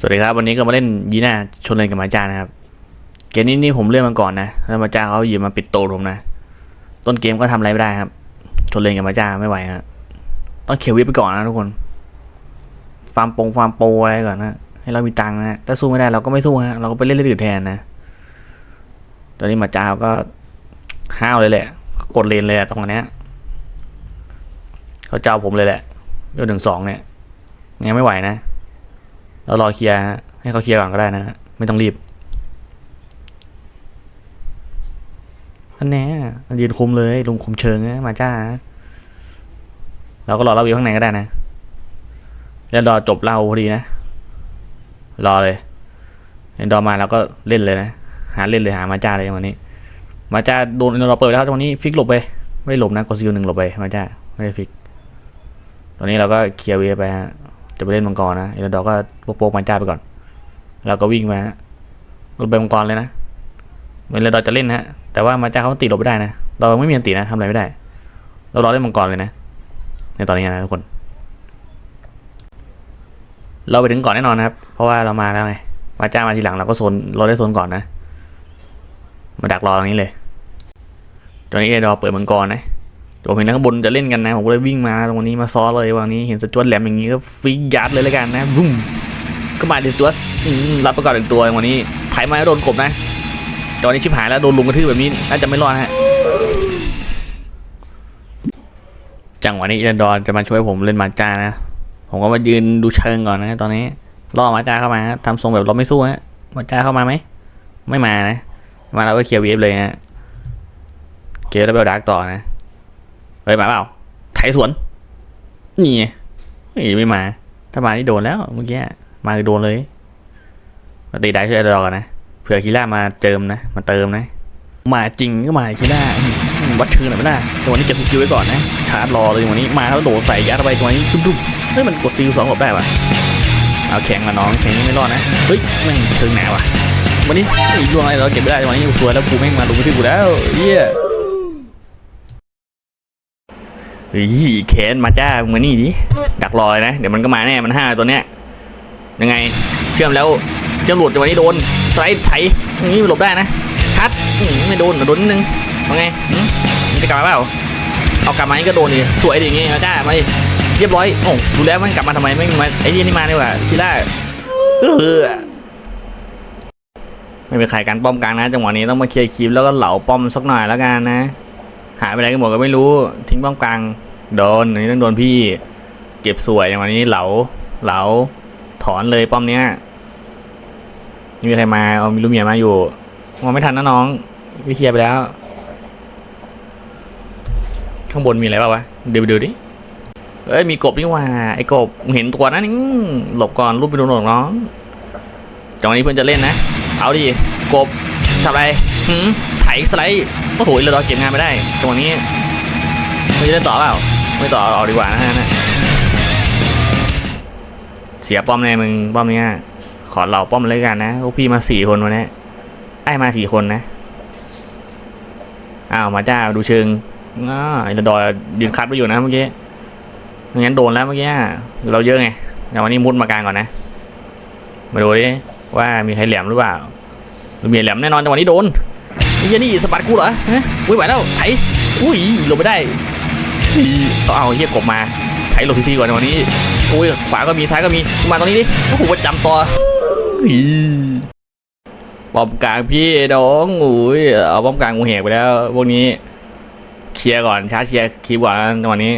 สวัสดีครับวันนี้ก็มาเล่นยีน่าชนเลนกับมาจ้านะครับ เกมนี้นี่ผมเลื่อนมาก่อนนะแล้วมาจ้าเขาหยิบมาปิดโตผมนะ ต้นเกมก็ทำอะไรไม่ได้ครับ ชนเลนกับมาจ้าไม่ไหวฮะต้องเขียววิปไปก่อนนะทุกคนฟาร์มปงฟาร์มโปอะไรก่อนนะให้เรามีตังค์นะถ้าสู้ไม่ได้เราก็ไม่สู้ฮะเราก็ไปเล่นเล่นอื่นแทนนะ ตอนนี้มาจ้าเขาก็ห้าวเลยแหละ กดเลนเลยตรงนี้เขาเจ้าผมเลยแหละเรื่องหนึ่งสองเนี่ยยังไม่ไหวนะ เรารอเคลียร์ให้เขาเคลียร์ก่อนก็ได้นะฮะไม่ต้องรีบอันแน่ยืนคุมเลยลุงคุมเชิงนะมาจ้าเราก็รอเราอยู่ข้างในก็ได้นะ แล้วรอจบเราพอดีนะ รอเลยเห็นดอมาเราก็เล่นเลยนะ หาเล่นเลยหามาจ้าเลยวันนี้ มาจ้าโดนเราเปิดแล้วจังหวะนี้ฟิกหลบไป ไม่หลบนะกดซิลหนึ่งหลบไปมาจ้าไม่ได้ฟิก ตอนนี้เราก็เคลียร์เวไปฮะ จะไปเล่นมังกรนะเอลดอก็โป๊กๆมาจ้าไปก่อน แล้วก็วิ่งมาฮะลงไปมังกรเลยนะเอลดอจะเล่นฮะ แต่ว่ามาจ้าเขาตีหลบไม่ได้นะเราไม่มีอันตีนะทำอะไรไม่ได้ เรารอเล่นมังกรเลยนะ ในตอนนี้นะทุกคน เราไปถึงก่อนแน่นอนนะครับ เพราะว่าเรามาแล้วไงมาจ้ามาทีหลังเราก็โซนเราได้โซนก่อนนะ มาดักรอตรงนี้เลย ตอนนี้เอดอเปิดมังกรนะ ผมเห็นนะข้างบนจะเล่นกันนะ ผมก็เลยวิ่งมาตรงนี้มาซ้อเลยวันนี้เห็นสจวตแหลมอย่างนี้ก็ฟิกยัดเลยแล้วกันนะวุ้มก็มาดิสจวตอืมรับประกอบหนึ่งตัววันนี้ไถมาแล้วโดนกบนะตอนนี้ชิบหายแล้วโดนลุมกระทืบแบบนี้น่าจะไม่รอดฮะจังหวะนี้เอเลนดอนจะมาช่วยผมเล่นมาจ้านะ ผมก็มายืนดูเชิงก่อนนะ ตอนนี้ล่อมาจ้าเข้ามาทำทรงแบบเราไม่สู้ฮะมาจ้าเข้ามาไหมไม่มานะ มาเราก็เคลียร์เวฟเลยฮะเกมแล้วเบลดักต่อนะ เฮ้ยมาเปล่าไถสวน นี่ไงไม่มา ถ้ามานี่โดนแล้วเมื่อกี้มาโดนเลยมาตีได้ช่วยรอกันนะเผื่อคีร่ามาเจิมนะมาเติมนะ มาจริงก็มาคีร่าวัดเชิงหน่อยไม่ได้ตัวนี้เก็บสกิลไว้ก่อนนะชาร์จรอเลยวันนี้มาแล้วโดดใส่ยัดเข้าไปตัวนี้ตุ้มๆเฮ้ยมันกดซิลสองหลบได้ปะเอาแข่งมาน้องแข่งนี้ไม่รอดนะเฮ้ยแม่งเชิงหนาวะวันนี้ไอ้ดวงอะไรเราเก็บไม่ได้วันนี้กูสวยแล้วกูแม่งมาลุมที่กูแล้วเยี่ย เฮ้ยแขนมาจ้ามึงมานี่ดิดักรอยนะ เดี๋ยวมันก็มาแน่มันห้าตัวเนี้ยยังไงเชื่อมแล้วเชื่อมหลุดจังหวะนี้โดนสไลด์ไถอย่างนี้หลบได้นะชัดไม่โดนโดนนิดนึงว่าไงมันจะกลับมาเปล่าเอากลับมานี่ก็โดนดิสวยดิอย่างงี้มาจ้ามาดิเรียบร้อยโอ้ดูแล้วมันกลับมาทำไมไม่มาไอ้นี่นี่มาดีกว่าทีแรกเออไม่เป็นใครการป้อมกลางนะจังหวะนี้ต้องมาเคลียร์คลิปแล้วก็เหลาป้อมสักหน่อยแล้วกันนะ หายไปไหนกันหมดก็ไม่รู้ทิ้งป้อมกลางโดนอันนี้ต้องโดนพี่ เก็บสวยอย่างวันนี้เหลาเหลาถอนเลยป้อมเนี้ยมีใครมาเอามีลูกเมียมาอยู่มองไม่ทันนะน้อง วิเคลียร์ไปแล้ว ข้างบนมีอะไรบ้างวะเดี๋ยวไปดูดิเอ้ยมีกบนี่ว่าไอ้กบเห็นตัวนั้นนี่หลบก่อนรูปไปโดนหลอกน้องจังหวะนี้เพื่อนจะเล่นนะ เอาดิกบทำอะไรหืม สไลด์โอ้โหเราเก็บงานไม่ได้ตรงนี้ไม่จะเล่นต่อเปล่าไม่ต่อเอาดีกว่านะฮะนะเสียป้อมแน่มึงป้อมเนี้ยขอเหล่าป้อมเลยกันนะพวกพี่มาสี่คนวันนี้ไอ้มาสี่คนนะอ้าวมาจ้าดูเชิงอ้าไอ้ระดอยยืนคัดไปอยู่นะเมื่อกี้งั้นโดนแล้วเมื่อกี้เราเยอะไงเดี๋ยววันนี้มุดมากลางก่อนนะ มาดูดิว่ามีใครแหลมหรือเปล่าหรือมีแหลมแน่นอนจังหวะนี้โดน ไอ้เหี้ยนี่สะบัดกูเหรอฮะอุ้ยไหวแล้วไถอุ้ยลบไม่ได้อีต้องเอาเฮียกบมาไถลบทีซีก่อนวันนี้อุ้ยขวาก็มีซ้ายก็มีมาตรงนี้ดิโอ้โหประจำตัวอีป้อมกลางพี่น้องอุ้ยเอาป้อมกลางกูแหกไปแล้วพวกนี้เคลียร์ก่อนชาร์จเคลียร์คีย์บอนวันนี้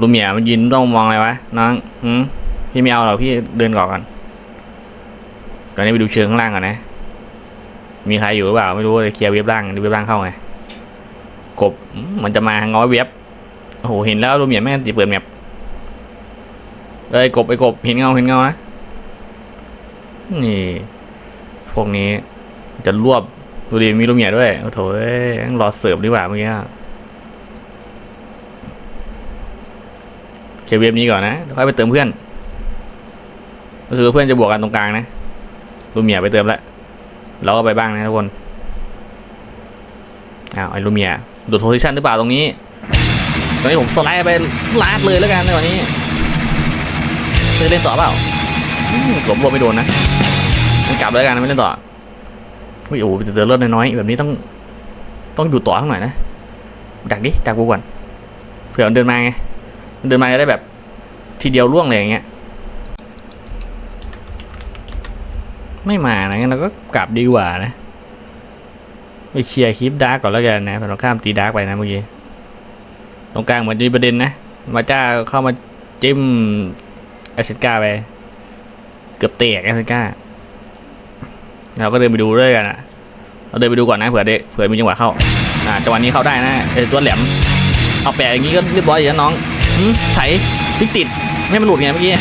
ลูเมียมันยืนต้องมองอะไรวะน้องพี่ไม่เอาหรอกพี่เดินก่อนก่อนตอนนี้ไปดูเชิงข้างล่างก่อนนะ มีใครอยู่หรือเปล่าไม่รู้เลยเคลียร์เว็บล่างดูเว็บล่างเข้าไงกบมันจะมาง้อเว็บโอ้โหเห็นแล้วรูเมียแม่งติเปิดแมปเอ้ยกบไอ้กบเห็นเงาเห็นเงานะนี่ พวกนี้จะรวบดูดิมีรูเมียด้วยโอ้โถยงั้นรอเสิร์ฟดีกว่าเมื่อกี้เคลียร์เว็บนี้ก่อนนะค่อยไปเติมเพื่อนรู้สึกเพื่อนจะบวกกันตรงกลางนะรูเมียไปเติมแล้ว เราก็ไปบ้างนะทุกคนอ้าวไอ้ลูเมียดูดโพซิชันหรือเปล่าตรงนี้ตรงนี้ผมสไลด์ไปลาดเลยแล้วกันในวันนี้จะเล่นต่อเปล่าอืมสวมรวมไม่โดนนะงั้นกลับเลยกันไม่เล่นต่อเฮ้ยโอ้โหจะเจอเลือดน้อยๆแบบนี้ต้องต้องอยู่ต่อข้างหน่อยนะดักดิดักกูก่อนเผื่อมันเดินมาไงมันเดินมาจะได้แบบทีเดียวล่วงเลยอย่างเงี้ย ไม่มานะงั้นเราก็กลับดีกว่านะ ไปเคลียร์คลิปดาร์กก่อนแล้วกันนะฝั่งตรงข้ามตีดาร์กไปนะเมื่อกี้ ตรงกลางเหมือนจะมีประเด็นนะ มาจ้าเข้ามาจิ้มแอสเซนกาไป เกือบเตะแอสเซนกาเราก็เดินไปดูด้วยกันอะเราเดินไปดูก่อนนะเผื่อได้เผื่อมีจังหวะเข้า อ่าจังหวะนี้เข้าได้นะเออตัวแหลม เอาแปะอย่างงี้ก็เรียบร้อยอยู่แล้วน้องหืมไถฟิกติดไม่มันหลุดไงเมื่อกี้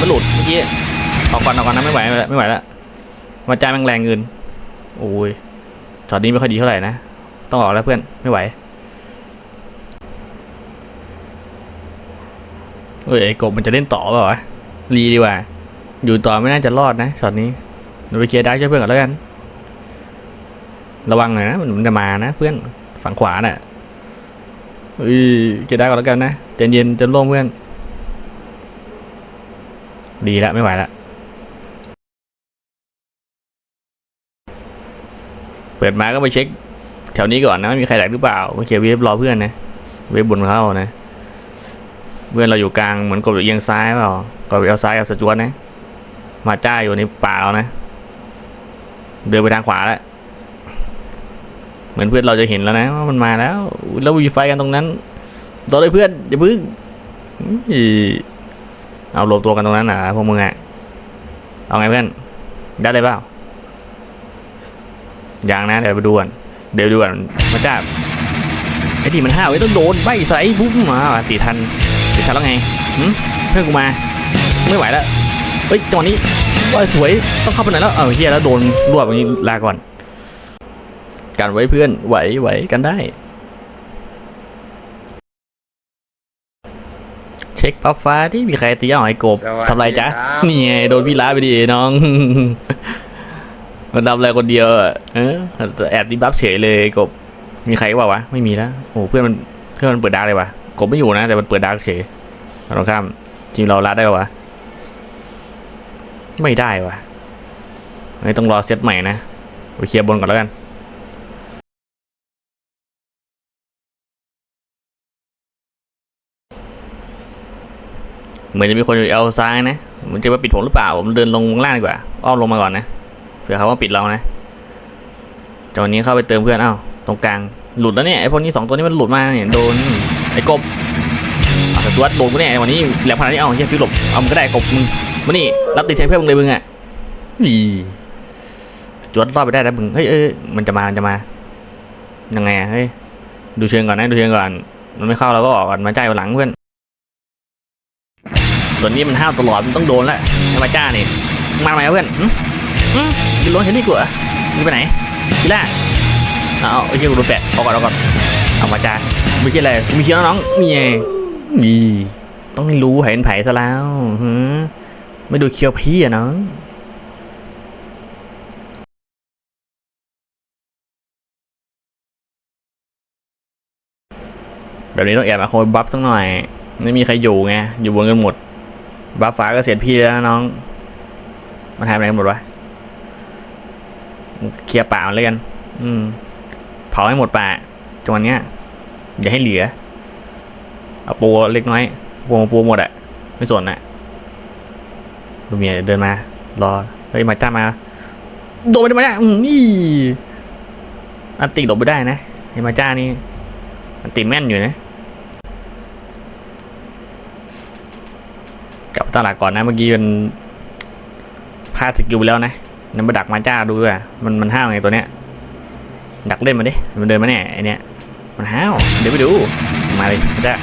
มันหลุดเมื่อกี้ออกก่อนออกก่อนนะไม่ไหวไม่ไหวไม่ไหวแล้ว มาจ้ายแมงแรงเกินโอ้ยช็อตนี้ไม่ค่อยดีเท่าไหร่นะ ต้องออกแล้วเพื่อนไม่ไหวเอ้ยไอ้กบมันจะเล่นต่อเปล่าวะรีดีกว่า อยู่ต่อไม่น่าจะรอดนะช็อตนี้เราไปเคลียร์ไดาร์กช่วยเพื่อนก่อนแล้วกัน ระวังหน่อยนะมันจะมานะเพื่อนฝั่งขวาน่ะเอ้ยเคลียร์ไดาร์กก่อนแล้วกันนะใจเย็นจะโล่งเพื่อนดีแล้วไม่ไหวละ เปิดมาก็ไปเช็ค แถวนี้ก่อนนะไม่มีใครแหลกหรือเปล่าไม่เคลียเวฟรอเพื่อนนะ เวฟบบนเขานะ เพื่อนเราอยู่กลางเหมือนกบเอียงซ้ายเปล่าก็ไปเอาซ้ายเอาสจวตนะ มาจ้าอยู่ในป่าแล้วนะ เดินไปทางขวาแล้วเหมือนเพื่อนเราจะเห็นแล้วนะว่ามันมาแล้ว แล้วมีไฟกันตรงนั้นต่อเลยเพื่อนอย่าพึ่งเอารวมตัวกันตรงนั้นนะพวกมึงอะเอาไงเพื่อนได้เลยเปล่า ยังนะเดี๋ยวไปดูก่อนเดี๋ยวดูก่อนมาจ้าไอ้ที่มันห้าวไอ้ต้องโดนใบใส่ปุ๊บมาตีทันตีทันแล้วไงเพื่อนกูมาไม่ไหวแล้วเฮ้ยจังหวะนี้ว่าสวยต้องเข้าไปไหนแล้วเออเฮียแล้วโดนรวบอย่างนี้ลาก่อนกันไว้เพื่อนไหวไหวกันได้ เช็คปั๊บฟ้าที่มีใครตีอาไอ้กบทำไรจ๊ะนี่ไงโดนพี่ล้าไปดิน้อง มันทำอะไรคนเดียวอะเออแอบตีบัฟเฉยเลยกบ มีใครว่าวะ ไม่มีแล้ว โอ้เพื่อนมันเพื่อนมันเปิดดาร์กเลยวะกบไม่อยู่นะ แต่มันเปิดดาร์กเฉยตรงข้ามทีมเราลัดได้ปะวะ ไม่ได้วะไม่ต้องรอเซตใหม่นะไปเคลียร์บนก่อนแล้วกันเหมือนจะมีคนอยู่เอลซ้ายนะเหมันจะมาปิดผมหรือเปล่า ผมเดินลงล่างดีกว่า อ้อมลงมาก่อนนะ ผื่อเขาว่าปิดเรานะจังหวะนี้เข้าไปเติมเพื่อนเอ้าตรงกลางหลุดแล้วเนี่ยไอพวกนี้สองตัวนี้มันหลุดมาเนี่ยโดนไอ้กบอะแต่ตัวโดนกูเนี่ยวันนี้แหลมขนาดนี้เอ้าเฮียฟิลหลบเอามันก็ได้กบมึงมานี่รับติดแทนเพื่อนมึงเลยมึงอะอีจวดรอดไปได้แล้วมึงเฮ้ยเอ้ยมันจะมามันจะมายังไงอะเฮ้ยดูเชิงก่อนนะดูเชิงก่อนมันไม่เข้าเราก็ออกก่อนมาใจเอาหลังเพื่อนตัวนี้มันห้าวตลอดมันต้องโดนแล้วไอ้มาจ้านี่มึงมาทำไมวะเพื่อนหึหึ ยืนร้อนฉันนี่กูเหรอมึงไปไหนทีล่าเอาไอ้เชี่ยกูโดนแปะเอาก่อนเอาก่อนเอามาจ้าไม่ใช่อะไรมีเชื้อแล้วน้องนี่ไงนี่ต้องรู้เห็นไผ่ซะแล้วฮะไม่ดูเคียวพี่อะน้องแบบนี้ต้องแอบมาโคยบัฟสักหน่อย ไม่มีใครอยู่ไง อยู่บนกันหมด บัฟฟ้าก็เสียพี่แล้วน้อง มันหายไปไหนกันหมดวะ เคลียร์ป่าเลยกัน อืม เผาให้หมดป่าจังหวะเนี้ย อย่าให้เหลือเอาปูเล็กน้อยปูปูหมดอะไม่สนอะดูเมียเดินมา รอเฮ้ยมาจ้ามา โดนไปได้มาจ้าอืมนี่อันติหลบไม่ได้นะไอ้มาจ้านี่อันติแม่นอยู่นะกลับตลักก่อนนะเมื่อกี้มันพลาดสกิลไปแล้วนะ นั่นมาดักมาจ้าดูด้วยมันมันห้าวไงตัวเนี้ย ดักเล่นมาดิ มันเดินมาแน่ไอเนี้ย มันห้าว เดี๋ยวไปดู มาเลยมาจ้า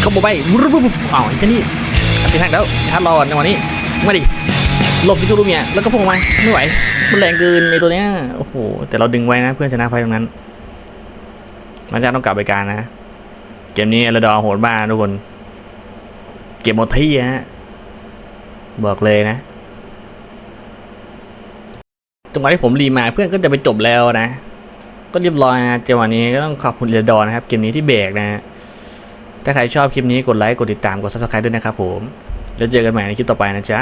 เข้าไปวุ้บวุ้บวุ้บอ้าวไอ้แค่นี้อัดติดทางแล้วชาร์จรอนในวันนี้ มาดิหลบสกิลรูเมียแล้วก็พุ่งมาไม่ไหว มันแรงเกินในตัวเนี้ย โอ้โห แต่เราดึงไว้นะ เพื่อนชนะไฟตรงนั้นมาจ้าต้องกลับไปการนะ เกมนี้เอลดอร์โหดมากทุกคน เก็บหมดที่ฮะ บอกเลยนะ จังหวะที่ผมรีมาเพื่อนก็จะไปจบแล้วนะ ก็เรียบร้อยนะจังหวะนี้ก็ต้องขอบคุณเรดอนะครับเกมนี้ที่เบรกนะ ถ้าใครชอบคลิปนี้กดไลค์กดติดตามกดซับสไครต์ด้วยนะครับผม แล้วเจอกันใหม่ในคลิปต่อไปนะจ๊ะ